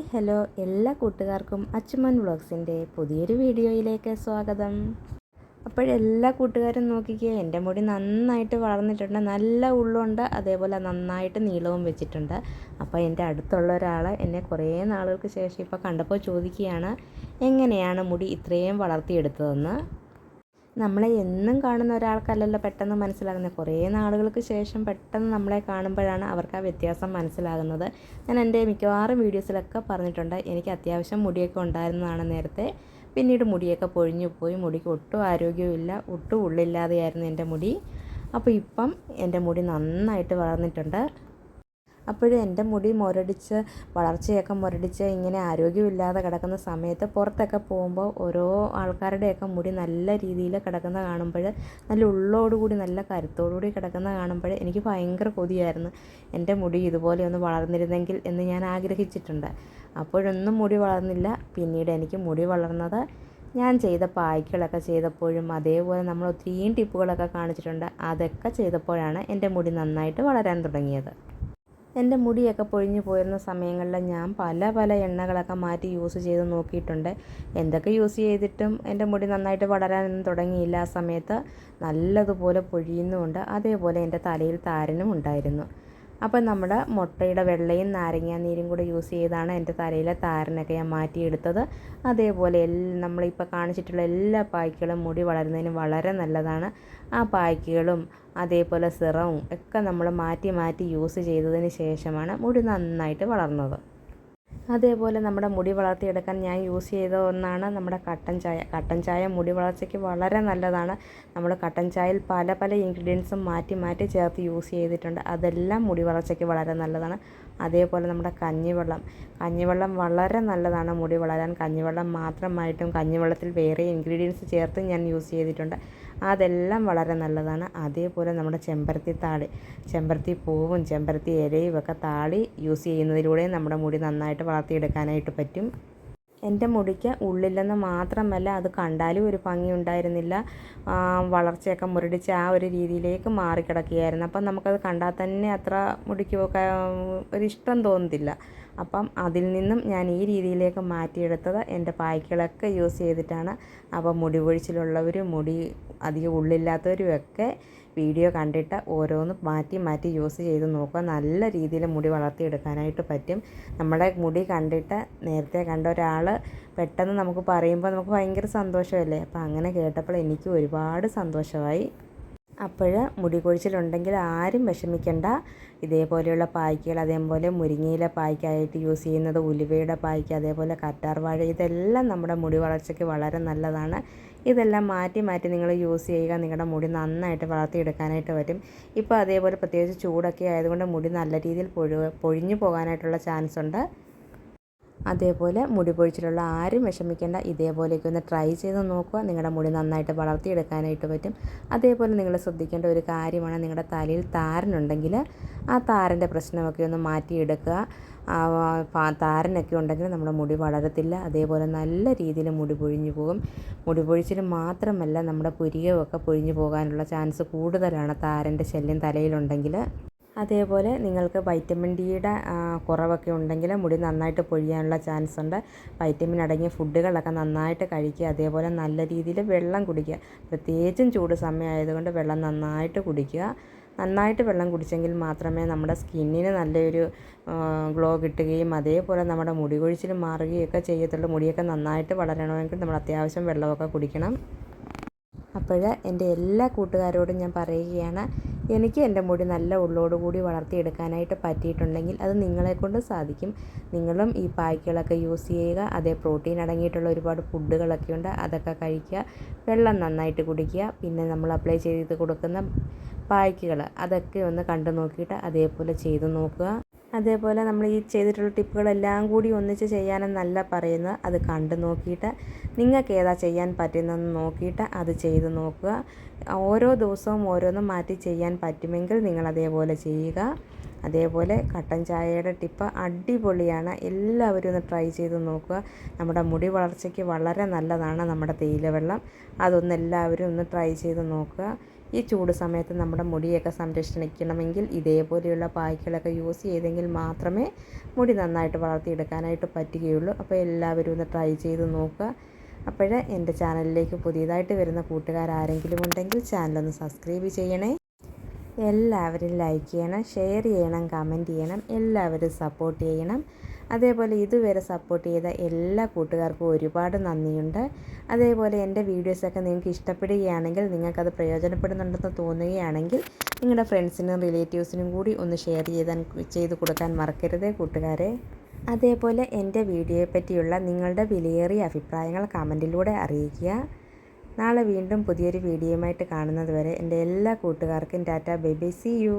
Hi hello എല്ലാ കൂട്ടുകാർക്കും അച്ചുമൻ വ്ളോഗ്സിന്റെ പുതിയൊരു വീഡിയോയിലേക്ക് സ്വാഗതം. അപ്പോഴെല്ലാ കൂട്ടുകാരും നോക്കിക്കുക എന്റെ മുടി നന്നായിട്ട് വളർന്നിട്ടുണ്ട് നല്ല ഉള്ളുണ്ട് അതേപോലെ നന്നായിട്ട് നീളവും വെച്ചിട്ടുണ്ട്. അപ്പോൾ എന്റെ അടുത്തുള്ള ഒരാൾ എന്നെ കുറേ നാളുകൾക്ക് ശേഷം ഇപ്പോൾ കണ്ടപ്പോൾ ചോദിക്കുകയാണ് എങ്ങനെയാണ് മുടി ഇത്രയും വളർത്തിയെടുത്തതെന്ന്? നമ്മളെ എന്നും കാണുന്ന ഒരാൾക്കല്ലല്ലോ പെട്ടെന്ന് മനസ്സിലാകുന്നത്. കുറേ നാളുകൾക്ക് ശേഷം പെട്ടെന്ന് നമ്മളെ കാണുമ്പോഴാണ് അവർക്ക് ആ വ്യത്യാസം മനസ്സിലാകുന്നത്. ഞാൻ എന്റെ മിക്കവാറും വീഡിയോസിലൊക്കെ പറഞ്ഞിട്ടുണ്ട്. എനിക്ക് അത്യാവശ്യം മുടിയൊക്കെ ഉണ്ടായിരുന്നതാണ് നേരത്തെ. പിന്നീട് മുടിയൊക്കെ പൊഴിഞ്ഞു പോയി. മുടിക്ക് ഒട്ടും ആരോഗ്യമില്ല ഒട്ടും ഉള്ളില്ലാതെയായിരുന്നു എന്റെ മുടി. അപ്പോൾ ഇപ്പം എന്റെ മുടി നന്നായിട്ട് വളർന്നിട്ടുണ്ട്. അപ്പോഴും എന്റെ മുടി മുരടിച്ച് വളർച്ചയൊക്കെ മുരടിച്ച് ഇങ്ങനെ ആരോഗ്യമില്ലാതെ കിടക്കുന്ന സമയത്ത് പുറത്തൊക്കെ പോകുമ്പോൾ ഓരോ ആൾക്കാരുടെയൊക്കെ മുടി നല്ല രീതിയിൽ കിടക്കുന്ന കാണുമ്പോൾ നല്ല ഉള്ളോടുകൂടി നല്ല കരുത്തോടുകൂടി കിടക്കുന്ന കാണുമ്പോൾ എനിക്ക് ഭയങ്കര കൊതിയായിരുന്നു. എന്റെ മുടി ഇതുപോലെ ഒന്ന് വളർന്നിരുന്നെങ്കിൽ എന്ന് ഞാൻ ആഗ്രഹിച്ചിട്ടുണ്ട്. അപ്പോഴൊന്നും മുടി വളർന്നില്ല. പിന്നീട് എനിക്ക് മുടി വളർന്നത് ഞാൻ ചെയ്ത പായ്ക്കളൊക്കെ ചെയ്തപ്പോഴും അതേപോലെ നമ്മൾ ഒത്തിരിയും ടിപ്പുകളൊക്കെ കാണിച്ചിട്ടുണ്ട്. അതൊക്കെ ചെയ്തപ്പോഴാണ് എന്റെ മുടി നന്നായിട്ട് വളരാൻ തുടങ്ങിയത്. എന്റെ മുടിയൊക്കെ പൊഴിഞ്ഞു പോയിരുന്ന സമയങ്ങളിൽ ഞാൻ പല പല എണ്ണകളൊക്കെ മാറ്റി യൂസ് ചെയ്ത് നോക്കിയിട്ടുണ്ട്. എന്തൊക്കെ യൂസ് ചെയ്തിട്ടും എന്റെ മുടി നന്നായിട്ട് വളരാനൊന്നും തുടങ്ങിയില്ല. ആ സമയത്ത് നല്ലതുപോലെ പൊഴിയുന്നുമുണ്ട്. അതേപോലെ എന്റെ തലയിൽ താരനും ഉണ്ടായിരുന്നു. അപ്പം നമ്മുടെ മുട്ടയുടെ വെള്ളയും നാരങ്ങ നീരും കൂടെ യൂസ് ചെയ്താണ് എന്റെ തലയിലെ താരനൊക്കെ ഞാൻ മാറ്റിയെടുത്തത്. അതേപോലെ നമ്മളിപ്പോൾ കാണിച്ചിട്ടുള്ള എല്ലാ പായ്ക്കുകളും മുടി വളരുന്നതിന് വളരെ നല്ലതാണ്. ആ പായ്ക്കുകളും അതേപോലെ സിറവും ഒക്കെ നമ്മൾ മാറ്റി മാറ്റി യൂസ് ചെയ്തതിന് ശേഷമാണ് മുടി നന്നായിട്ട് വളർന്നത്. അതേപോലെ നമ്മുടെ മുടി വളർത്തിയെടുക്കാൻ ഞാൻ യൂസ് ചെയ്ത ഒന്നാണ് നമ്മുടെ കട്ടൻ ചായ. കട്ടൻ ചായ മുടി വളർച്ചയ്ക്ക് വളരെ നല്ലതാണ്. നമ്മൾ കട്ടൻ ചായയിൽ പല പല ഇൻഗ്രീഡിയൻസും മാറ്റി മാറ്റി ചേർത്ത് യൂസ് ചെയ്തിട്ടുണ്ട്. അതെല്ലാം മുടി വളർച്ചയ്ക്ക് വളരെ നല്ലതാണ്. അതേപോലെ നമ്മുടെ കഞ്ഞിവെള്ളം. കഞ്ഞിവെള്ളം വളരെ നല്ലതാണ് മുടി വളരാൻ. കഞ്ഞിവെള്ളം മാത്രമായിട്ടും കഞ്ഞിവെള്ളത്തിൽ വേറെ ഇൻഗ്രീഡിയൻസ് ചേർത്ത് ഞാൻ യൂസ് ചെയ്തിട്ടുണ്ട്. അതെല്ലാം വളരെ നല്ലതാണ്. അതേപോലെ നമ്മുടെ ചെമ്പരത്തി താളി ചെമ്പരത്തി പൂവും ചെമ്പരത്തി ഇലയും ഒക്കെ താളി യൂസ് ചെയ്യുന്നതിലൂടെ നമ്മുടെ മുടി നന്നായിട്ട് വളർത്തിയെടുക്കാനായിട്ട് പറ്റും. എന്റെ മുടിക്ക് ഉള്ളില്ലെന്ന് മാത്രമല്ല അത് കണ്ടാലും ഒരു ഭംഗി ഉണ്ടായിരുന്നില്ല. വളർച്ചയൊക്കെ മുരടിച്ച് ആ ഒരു രീതിയിലേക്ക് മാറിക്കിടക്കുകയായിരുന്നു. അപ്പം നമുക്കത് കണ്ടാൽ തന്നെ അത്ര മുടിക്ക് ഒരു ഇഷ്ടം തോന്നുന്നില്ല അപ്പം അതിൽ നിന്നും ഞാൻ ഈ രീതിയിലേക്ക് മാറ്റിയെടുത്തത് എന്റെ പായ്ക്കളൊക്കെ യൂസ് ചെയ്തിട്ടാണ്. അപ്പം മുടി പൊഴിച്ചിലുള്ളവരും മുടി അധികം ഉള്ളില്ലാത്തവരും ഒക്കെ വീഡിയോ കണ്ടിട്ട് ഓരോന്ന് മാറ്റി മാറ്റി യൂസ് ചെയ്ത് നോക്കുക. നല്ല രീതിയിൽ മുടി വളർത്തിയെടുക്കാനായിട്ട് പറ്റും. നമ്മുടെ മുടി കണ്ടിട്ട് നേരത്തെ കണ്ട ഒരാൾ പെട്ടെന്ന് നമുക്ക് പറയുമ്പോൾ നമുക്ക് ഭയങ്കര സന്തോഷമല്ലേ? അപ്പോൾ അങ്ങനെ കേട്ടപ്പോൾ എനിക്ക് ഒരുപാട് സന്തോഷമായി. അപ്പോൾ മുടി കൊഴിച്ചിലുണ്ടെങ്കിൽ ആരും വിഷമിക്കേണ്ട. ഇതേപോലെയുള്ള പായ്ക്കുകൾ അതേപോലെ മുരിങ്ങയിലെ പായ്ക്കായിട്ട് യൂസ് ചെയ്യുന്നത് ഉലുവയുടെ പായ്ക്ക് അതേപോലെ കറ്റാർവാഴ ഇതെല്ലാം നമ്മുടെ മുടി വളർച്ചയ്ക്ക് വളരെ നല്ലതാണ്. ഇതെല്ലാം മാറ്റി മാറ്റി നിങ്ങൾ യൂസ് ചെയ്യുക. നിങ്ങളുടെ മുടി നന്നായിട്ട് വളർത്തിയെടുക്കാനായിട്ട് പറ്റും. ഇപ്പോൾ അതേപോലെ പ്രത്യേകിച്ച് ചൂടൊക്കെ ആയതുകൊണ്ട് മുടി നല്ല രീതിയിൽ പൊഴു പൊഴിഞ്ഞു പോകാനായിട്ടുള്ള ചാൻസ് ഉണ്ട് അതേപോലെ മുടി പൊഴിച്ചിലുള്ള ആരും വിഷമിക്കേണ്ട. ഇതേപോലെയൊക്കെ ഒന്ന് ട്രൈ ചെയ്ത് നോക്കുക. നിങ്ങളുടെ മുടി നന്നായിട്ട് വളർത്തിയെടുക്കാനായിട്ട് പറ്റും. അതേപോലെ നിങ്ങൾ ശ്രദ്ധിക്കേണ്ട ഒരു കാര്യമാണ് നിങ്ങളുടെ തലയിൽ താരനുണ്ടെങ്കിൽ ആ താരന്റെ പ്രശ്നമൊക്കെ ഒന്ന് മാറ്റിയെടുക്കുക. താരനൊക്കെ ഉണ്ടെങ്കിൽ നമ്മുടെ മുടി വളരത്തില്ല. അതേപോലെ നല്ല രീതിയിൽ മുടി പൊഴിഞ്ഞു പോകും. മുടി പൊഴിച്ചിൽ മാത്രമല്ല നമ്മുടെ പുരികമൊക്കെ പൊഴിഞ്ഞു പോകാനുള്ള ചാൻസ് കൂടുതലാണ് താരന്റെ ശല്യം തലയിലുണ്ടെങ്കിൽ. അതേപോലെ നിങ്ങൾക്ക് വൈറ്റമിൻ ഡിയുടെ കുറവൊക്കെ ഉണ്ടെങ്കിൽ മുടി നന്നായിട്ട് പൊഴിയാനുള്ള ചാൻസ് ഉണ്ട്. വൈറ്റമിൻ അടങ്ങിയ ഫുഡുകളൊക്കെ നന്നായിട്ട് കഴിക്കുക. അതേപോലെ നല്ല രീതിയിൽ വെള്ളം കുടിക്കുക. പ്രത്യേകിച്ചും ചൂട് സമയമായതുകൊണ്ട് വെള്ളം നന്നായിട്ട് കുടിക്കുക. നന്നായിട്ട് വെള്ളം കുടിച്ചെങ്കിൽ മാത്രമേ നമ്മുടെ സ്കിന്നിന് നല്ലൊരു ഗ്ലോ കിട്ടുകയും അതേപോലെ നമ്മുടെ മുടി കൊഴിച്ചിൽ മാറുകയൊക്കെ ചെയ്യത്തുള്ളൂ. മുടിയൊക്കെ നന്നായിട്ട് വളരണമെങ്കിൽ നമ്മൾ അത്യാവശ്യം വെള്ളമൊക്കെ കുടിക്കണം. അപ്പോൾ എന്റെ എല്ലാ കൂട്ടുകാരോടും ഞാൻ പറയുകയാണ് എനിക്ക് എന്റെ മുടി നല്ല ഉള്ളോടുകൂടി വളർത്തിയെടുക്കാനായിട്ട് പറ്റിയിട്ടുണ്ടെങ്കിൽ അത് നിങ്ങളെക്കൊണ്ട് സാധിക്കും. നിങ്ങളും ഈ പായ്ക്കുകളൊക്കെ യൂസ് ചെയ്യുക. അതേ പ്രോട്ടീൻ അടങ്ങിയിട്ടുള്ള ഒരുപാട് ഫുഡുകളൊക്കെ ഉണ്ട്. അതൊക്കെ കഴിക്കുക. വെള്ളം നന്നായിട്ട് കുടിക്കുക. പിന്നെ നമ്മൾ അപ്ലൈ ചെയ്ത് കൊടുക്കുന്ന പായ്ക്കുകൾ അതൊക്കെ ഒന്ന് കണ്ടു നോക്കിയിട്ട് അതേപോലെ ചെയ്തു നോക്കുക. അതേപോലെ നമ്മൾ ഈ ചെയ്തിട്ടുള്ള ടിപ്പുകളെല്ലാം കൂടി ഒന്നിച്ച് ചെയ്യാനെന്നല്ല പറയുന്നത് അത് കണ്ടു നോക്കിയിട്ട് നിങ്ങൾക്ക് ഏതാ ചെയ്യാൻ പറ്റുന്നതെന്ന് നോക്കിയിട്ട് അത് ചെയ്ത് നോക്കുക. ഓരോ ദിവസവും ഓരോന്നും മാറ്റി ചെയ്യാൻ പറ്റുമെങ്കിൽ നിങ്ങൾ അതേപോലെ ചെയ്യുക. അതേപോലെ കട്ടൻ ചായയുടെ ടിപ്പ് അടിപൊളിയാണ്. എല്ലാവരും ഒന്ന് ട്രൈ ചെയ്ത് നോക്കുക. നമ്മുടെ മുടി വളർച്ചയ്ക്ക് വളരെ നല്ലതാണ് നമ്മുടെ തേയില വെള്ളം അതൊന്ന് എല്ലാവരും ഒന്ന് ട്രൈ ചെയ്ത് നോക്കുക. ഈ ചൂട് സമയത്ത് നമ്മുടെ മുടിയൊക്കെ സംരക്ഷിക്കണമെങ്കിൽ ഇതേപോലെയുള്ള പായ്ക്കളൊക്കെ യൂസ് ചെയ്തെങ്കിൽ മാത്രമേ മുടി നന്നായിട്ട് വളർത്തിയെടുക്കാനായിട്ട് പറ്റുകയുള്ളൂ. അപ്പോൾ എല്ലാവരും ഒന്ന് ട്രൈ ചെയ്ത് നോക്കുക. അപ്പോൾ എന്റെ ചാനലിലേക്ക് പുതിയതായിട്ട് വരുന്ന കൂട്ടുകാരാരെങ്കിലും ഉണ്ടെങ്കിൽ ചാനലൊന്ന് സബ്സ്ക്രൈബ് ചെയ്യണേ. എല്ലാവരും ലൈക്ക് ചെയ്യണം ഷെയർ ചെയ്യണം കമന്റ് ചെയ്യണം എല്ലാവരും സപ്പോർട്ട് ചെയ്യണം. അതേപോലെ ഇതുവരെ സപ്പോർട്ട് ചെയ്ത എല്ലാ കൂട്ടുകാർക്കും ഒരുപാട് നന്ദിയുണ്ട്. അതേപോലെ എന്റെ വീഡിയോസൊക്കെ നിങ്ങൾക്ക് ഇഷ്ടപ്പെടുകയാണെങ്കിൽ നിങ്ങൾക്കത് പ്രയോജനപ്പെടുന്നുണ്ടെന്ന് തോന്നുകയാണെങ്കിൽ നിങ്ങളുടെ ഫ്രണ്ട്സിനും റിലേറ്റീവ്സിനും കൂടി ഒന്ന് ഷെയർ ചെയ്താൻ ചെയ്ത് കൊടുക്കാൻ മറക്കരുത് കൂട്ടുകാരെ. അതേപോലെ എന്റെ വീഡിയോയെ പറ്റിയുള്ള നിങ്ങളുടെ വിലയേറിയ അഭിപ്രായങ്ങൾ കമന്റിലൂടെ അറിയിക്കുക. നാളെ വീണ്ടും പുതിയൊരു വീഡിയോയുമായിട്ട് കാണുന്നത് വരെ എന്റെ എല്ലാ കൂട്ടുകാർക്കും ta-ta bye bye see you